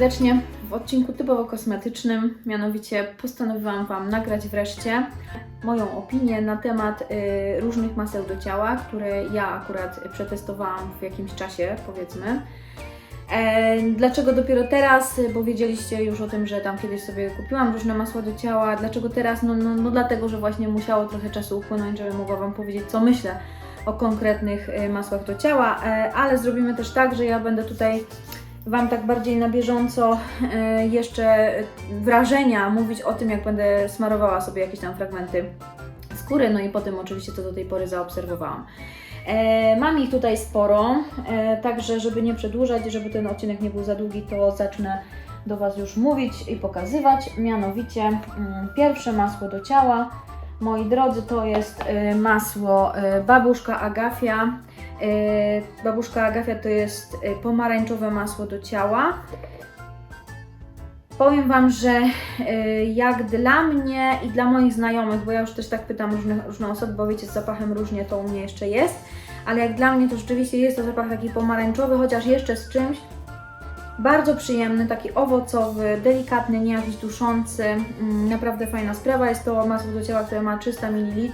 serdecznie w odcinku typowo kosmetycznym. Mianowicie postanowiłam Wam nagrać wreszcie moją opinię na temat y, różnych maseł do ciała, które ja akurat przetestowałam w jakimś czasie, powiedzmy. E, dlaczego dopiero teraz? Bo wiedzieliście już o tym, że tam kiedyś sobie kupiłam różne masła do ciała. Dlaczego teraz? No, no, no dlatego, że właśnie musiało trochę czasu upłynąć, żebym mogła Wam powiedzieć, co myślę o konkretnych y, masłach do ciała, e, ale zrobimy też tak, że ja będę tutaj Wam tak bardziej na bieżąco e, jeszcze wrażenia mówić o tym, jak będę smarowała sobie jakieś tam fragmenty skóry, no i potem oczywiście co do tej pory zaobserwowałam. E, mam ich tutaj sporo, e, także żeby nie przedłużać, żeby ten odcinek nie był za długi, to zacznę do Was już mówić i pokazywać. Mianowicie mm, pierwsze masło do ciała, moi drodzy, to jest masło Babuszka Agafia. E, Babuszka Agafia to jest e, pomarańczowe masło do ciała. Powiem Wam, że e, jak dla mnie i dla moich znajomych, bo ja już też tak pytam różne, różne osoby, bo wiecie, z zapachem różnie to u mnie jeszcze jest, ale jak dla mnie to rzeczywiście jest to zapach taki pomarańczowy, chociaż jeszcze z czymś bardzo przyjemny, taki owocowy, delikatny, nie jakiś duszący. Mm, Naprawdę fajna sprawa. Jest to masło do ciała, które ma 300 ml.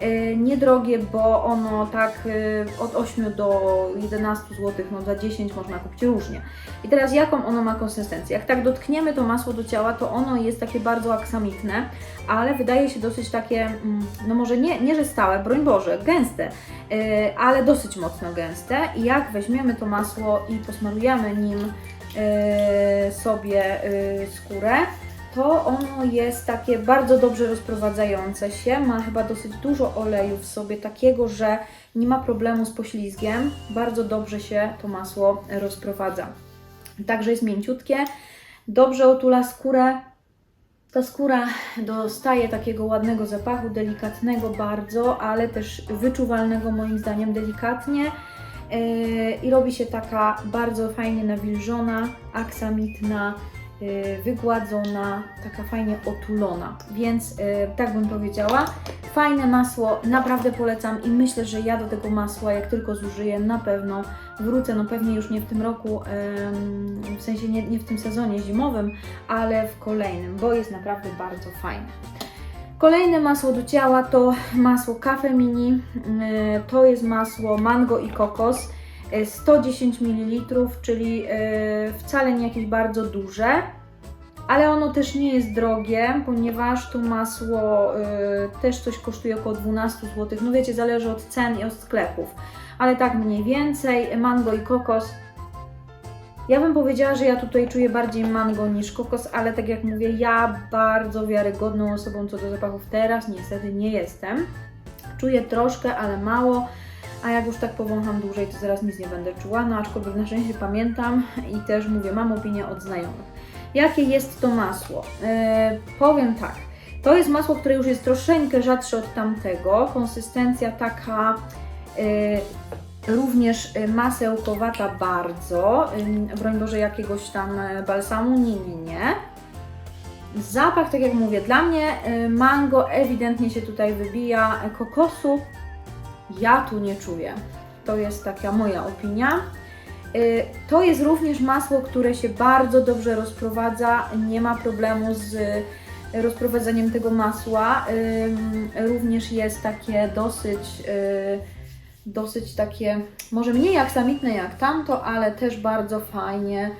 Yy, Niedrogie, bo ono tak yy, od 8 do 11 zł, no za 10 można kupić różnie. I teraz jaką ono ma konsystencję? Jak tak dotkniemy to masło do ciała, to ono jest takie bardzo aksamitne, ale wydaje się dosyć takie, mm, no może nie, nie że stałe, broń Boże, gęste, yy, ale dosyć mocno gęste. I jak weźmiemy to masło i posmarujemy nim sobie skórę, to ono jest takie bardzo dobrze rozprowadzające się, ma chyba dosyć dużo oleju w sobie, takiego, że nie ma problemu z poślizgiem, bardzo dobrze się to masło rozprowadza. Także jest mięciutkie, dobrze otula skórę. Ta skóra dostaje takiego ładnego zapachu, delikatnego bardzo, ale też wyczuwalnego moim zdaniem delikatnie. Yy, I robi się taka bardzo fajnie nawilżona, aksamitna, wygładzona, taka fajnie otulona. Więc yy, tak bym powiedziała. Fajne masło, naprawdę polecam i myślę, że ja do tego masła, jak tylko zużyję, na pewno wrócę. No pewnie już nie w tym roku, w sensie nie, nie w tym sezonie zimowym, ale w kolejnym, bo jest naprawdę bardzo fajne. Kolejne masło do ciała to masło Cafe Mini. Yy, To jest masło mango i kokos. Yy, 110 ml, czyli yy, wcale nie jakieś bardzo duże, ale ono też nie jest drogie, ponieważ to masło yy, też coś kosztuje około 12 zł. No wiecie, zależy od cen i od sklepów, ale tak mniej więcej. Mango i kokos ja bym powiedziała, że ja tutaj czuję bardziej mango niż kokos, ale tak jak mówię, ja bardzo wiarygodną osobą co do zapachów teraz niestety nie jestem. Czuję troszkę, ale mało, a jak już tak powącham dłużej, to zaraz nic nie będę czuła, no aczkolwiek na szczęście pamiętam i też mówię, mam opinię od znajomych. Jakie jest to masło? Yy, powiem tak, to jest masło, które już jest troszeczkę rzadsze od tamtego, konsystencja taka... Yy, również y, masełkowata bardzo, ym, broń Boże jakiegoś tam e, balsamu, nie, nie, nie. Zapach, tak jak mówię, dla mnie mango ewidentnie się tutaj wybija, e, kokosu ja tu nie czuję. To jest taka moja opinia. Y, To jest również masło, które się bardzo dobrze rozprowadza, nie ma problemu z rozprowadzaniem tego masła. Ym, Również jest takie dosyć y, dosyć takie, może mniej aksamitne jak tamto, ale też bardzo fajnie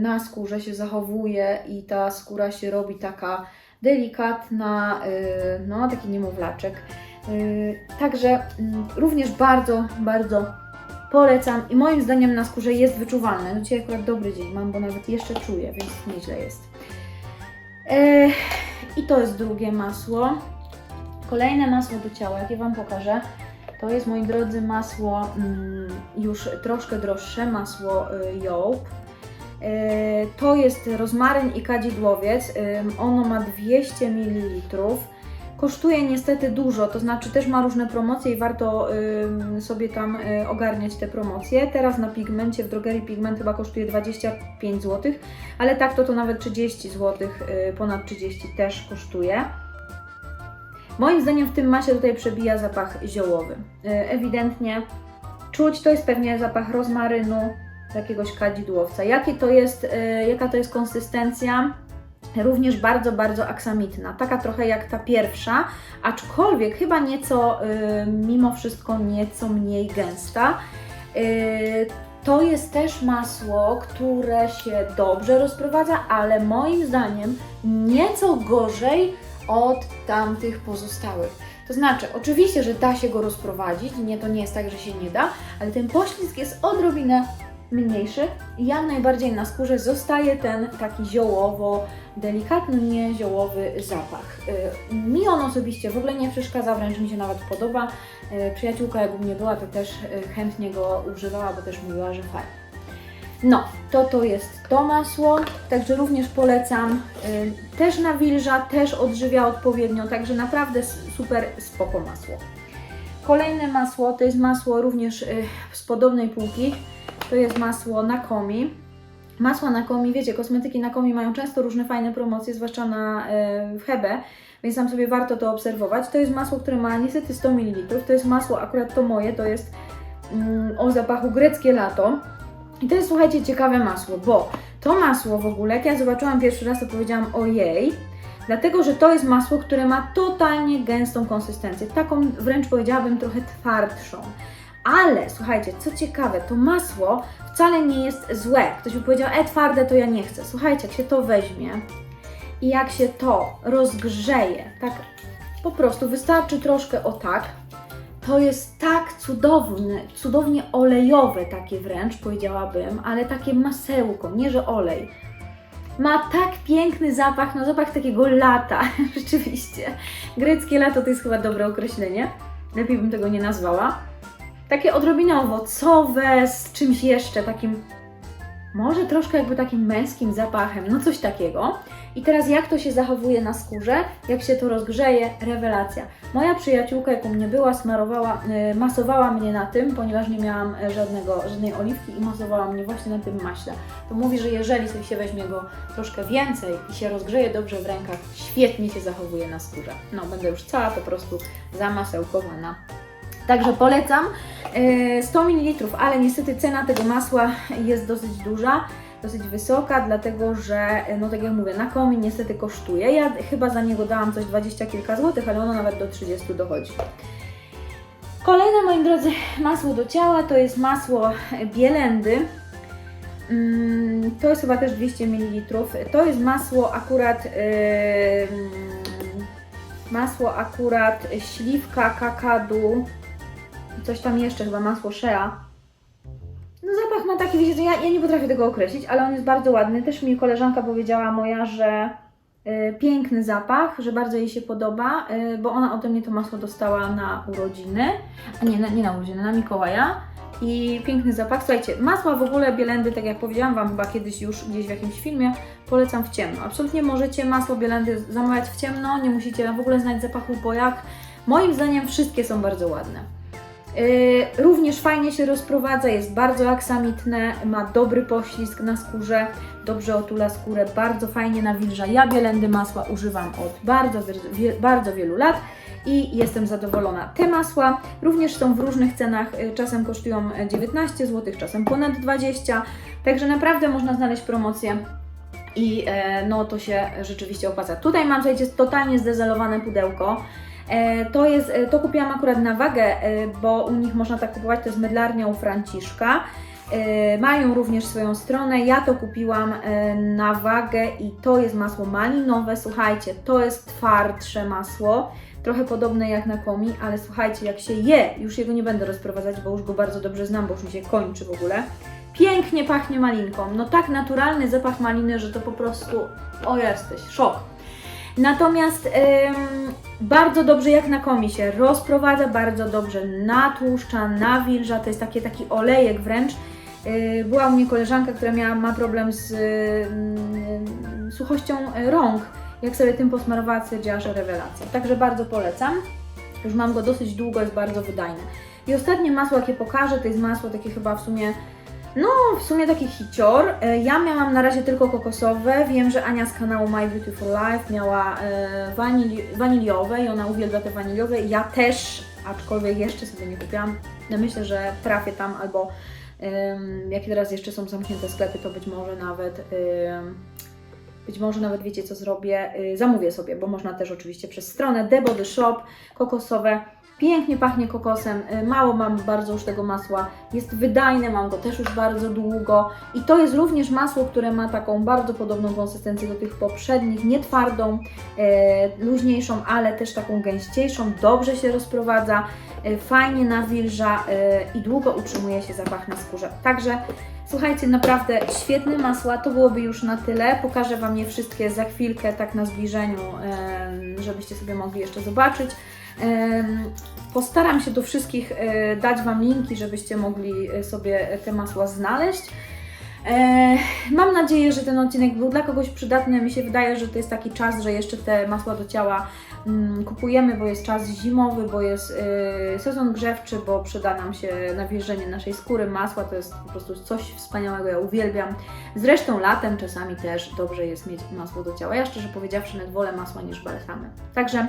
na skórze się zachowuje i ta skóra się robi taka delikatna, no taki niemowlaczek. Yy, Także mm, również bardzo, bardzo polecam i moim zdaniem na skórze jest wyczuwalne. No dzisiaj akurat dobry dzień mam, bo nawet jeszcze czuję, więc nieźle jest. Yy, I to jest drugie masło. Kolejne masło do ciała, jakie Wam pokażę. To jest, moi drodzy, masło mm, już troszkę droższe, masło y, Jołb. Y, To jest rozmaryn i kadzidłowiec. Ono ma 200 ml. Kosztuje niestety dużo, to znaczy też ma różne promocje i warto ym, sobie tam y, ogarniać te promocje. Teraz na pigmencie, w drogerii pigment chyba kosztuje 25 zł, ale tak to to nawet 30 zł, y, ponad 30 też kosztuje. Moim zdaniem w tym masie tutaj przebija zapach ziołowy. Yy, Ewidentnie czuć, to jest pewnie zapach rozmarynu, jakiegoś kadzidłowca. Jakie to jest, e, jaka to jest konsystencja? Również bardzo, bardzo aksamitna. Taka trochę jak ta pierwsza, aczkolwiek chyba nieco, e, mimo wszystko nieco mniej gęsta. E, To jest też masło, które się dobrze rozprowadza, ale moim zdaniem nieco gorzej od tamtych pozostałych. To znaczy, oczywiście, że da się go rozprowadzić, nie, to nie jest tak, że się nie da, ale ten poślizg jest odrobinę mniejszy i jak najbardziej na skórze zostaje ten taki ziołowo, delikatny, nie ziołowy zapach. Y, Mi on osobiście w ogóle nie przeszkadza, wręcz mi się nawet podoba. Y, Przyjaciółka jak u mnie była, to też y, chętnie go używała, bo też mówiła, że fajnie. No, to to jest to masło, także również polecam. Też nawilża, też odżywia odpowiednio, także naprawdę super spoko masło. Kolejne masło to jest masło również z podobnej półki. To jest masło Nakomi. Masła Nakomi, wiecie, kosmetyki Nakomi mają często różne fajne promocje, zwłaszcza na y, w Hebe, więc tam sobie warto to obserwować. To jest masło, które ma niestety 100 ml. To jest masło, akurat to moje, to jest mm, o zapachu greckie lato. I to jest, słuchajcie, ciekawe masło, bo to masło w ogóle, jak ja zobaczyłam pierwszy raz, to powiedziałam ojej, dlatego, że to jest masło, które ma totalnie gęstą konsystencję, taką wręcz powiedziałabym trochę twardszą. Ale słuchajcie, co ciekawe, to masło wcale nie jest złe. Ktoś by powiedział, e, twarde to ja nie chcę. Słuchajcie, jak się to weźmie i jak się to rozgrzeje, tak po prostu wystarczy troszkę o tak, to jest tak cudowne, cudownie olejowe takie wręcz powiedziałabym, ale takie masełko, nie że olej. Ma tak piękny zapach, no zapach takiego lata, rzeczywiście. Greckie lato to jest chyba dobre określenie, lepiej bym tego nie nazwała. Takie odrobinę owocowe, z czymś jeszcze takim, może troszkę jakby takim męskim zapachem, no coś takiego. I teraz jak to się zachowuje na skórze, jak się to rozgrzeje, rewelacja. Moja przyjaciółka, jak u mnie była, smarowała, y, masowała mnie na tym, ponieważ nie miałam e, żadnego, żadnej oliwki i masowała mnie właśnie na tym maśle. To mówi, że jeżeli sobie się weźmie go troszkę więcej i się rozgrzeje dobrze w rękach, świetnie się zachowuje na skórze. No, będę już cała po prostu zamasełkowana. Także polecam. E, 100 ml, ale niestety cena tego masła jest dosyć duża dosyć wysoka, dlatego że, no tak jak mówię, na komi niestety kosztuje. Ja chyba za niego dałam coś 20 kilka złotych, ale ono nawet do 30 dochodzi. Kolejne, moi drodzy, masło do ciała to jest masło Bielendy. Mm, To jest chyba też 200 ml. To jest masło akurat. masło akurat śliwka, kakadu, coś tam jeszcze, chyba masło shea. No zapach ma taki, wiecie, ja, ja nie potrafię tego określić, ale on jest bardzo ładny. Też mi koleżanka powiedziała moja, że y, piękny zapach, że bardzo jej się podoba, y, bo ona ode mnie to masło dostała na urodziny, a nie, na, nie na urodziny, na Mikołaja. I piękny zapach. Słuchajcie, masła w ogóle Bielendy, tak jak powiedziałam Wam chyba kiedyś już gdzieś w jakimś filmie, polecam w ciemno. Absolutnie możecie masło Bielendy zamawiać w ciemno, nie musicie w ogóle znać zapachu, bo jak moim zdaniem wszystkie są bardzo ładne. Yy, również fajnie się rozprowadza, jest bardzo aksamitne, ma dobry poślizg na skórze, dobrze otula skórę, bardzo fajnie nawilża. Ja Bielendy masła używam od bardzo, bardzo wielu lat i jestem zadowolona. Te masła również są w różnych cenach, yy, czasem kosztują 19 zł, czasem ponad 20, także naprawdę można znaleźć promocję i e, no to się rzeczywiście opłaca. Tutaj mam, słuchajcie, totalnie zdezelowane pudełko. E, To jest, e, to kupiłam akurat na wagę, e, bo u nich można tak kupować, to jest mydlarnia u Franciszka. Mają również swoją stronę. Ja to kupiłam na wagę i to jest masło malinowe. Słuchajcie, to jest twardsze masło, trochę podobne jak na komi, ale słuchajcie, jak się je, już jego nie będę rozprowadzać, bo już go bardzo dobrze znam, bo już mi się kończy w ogóle. Pięknie pachnie malinką. No tak naturalny zapach maliny, że to po prostu, o jesteś, szok. Natomiast bardzo dobrze jak na komi się rozprowadza, bardzo dobrze natłuszcza, nawilża, to jest takie, taki olejek wręcz. Yy, była u mnie koleżanka, która miała, ma problem z yy, suchością rąk. Jak sobie tym posmarowała, stwierdziła, że rewelacja. Także bardzo polecam. Już mam go dosyć długo, jest bardzo wydajny. I ostatnie masło, jakie pokażę, to jest masło takie chyba w sumie no, w sumie taki hicior. E, Ja miałam na razie tylko kokosowe. Wiem, że Ania z kanału My Beautiful Life miała e, wanili waniliowe i ona uwielbia te waniliowe. Ja też, aczkolwiek jeszcze sobie nie kupiłam. No myślę, że trafię tam albo Ym, Jak teraz jeszcze są zamknięte sklepy, to być może nawet ym, być może nawet wiecie co zrobię, y, zamówię sobie, bo można też oczywiście przez stronę The Body Shop kokosowe. Pięknie pachnie kokosem, y, mało mam bardzo już tego masła, jest wydajne, mam go też już bardzo długo i to jest również masło, które ma taką bardzo podobną konsystencję do tych poprzednich, nie twardą, e, luźniejszą, ale też taką gęściejszą, dobrze się rozprowadza, e, fajnie nawilża e, i długo utrzymuje się zapach na skórze. Także Słuchajcie, naprawdę świetne masła, to byłoby już na tyle. Pokażę Wam je wszystkie za chwilkę, tak na zbliżeniu, em, żebyście sobie mogli jeszcze zobaczyć. Postaram się do wszystkich e, dać Wam linki, żebyście mogli e, sobie te masła znaleźć. E, Mam nadzieję, że ten odcinek był dla kogoś przydatny. Mi się wydaje, że to jest taki czas, że jeszcze te masła do ciała mm, kupujemy, bo jest czas zimowy, bo jest e, sezon grzewczy, bo przyda nam się nawilżenie naszej skóry. Masła to jest po prostu coś wspaniałego, ja uwielbiam. Zresztą latem czasami też dobrze jest mieć masło do ciała. Ja szczerze powiedziawszy nawet wolę masła niż balsamy. Także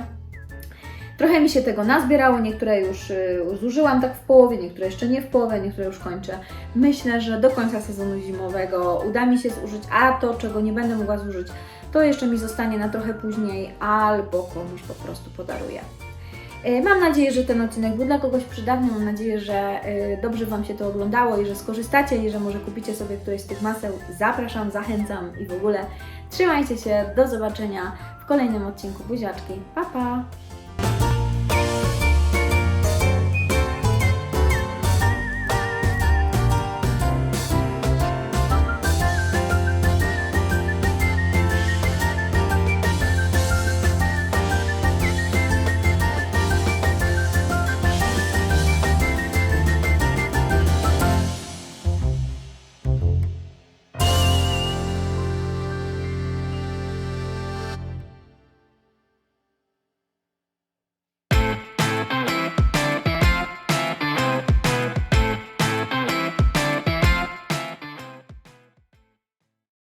Trochę mi się tego nazbierało, niektóre już y, zużyłam tak w połowie, niektóre jeszcze nie w połowie, niektóre już kończę. Myślę, że do końca sezonu zimowego uda mi się zużyć, a to, czego nie będę mogła zużyć, to jeszcze mi zostanie na trochę później albo komuś po prostu podaruję. Y, Mam nadzieję, że ten odcinek był dla kogoś przydatny. Mam nadzieję, że y, dobrze Wam się to oglądało i że skorzystacie i że może kupicie sobie któreś z tych maseł. Zapraszam, zachęcam i w ogóle trzymajcie się. Do zobaczenia w kolejnym odcinku Buziaczki. Pa, pa!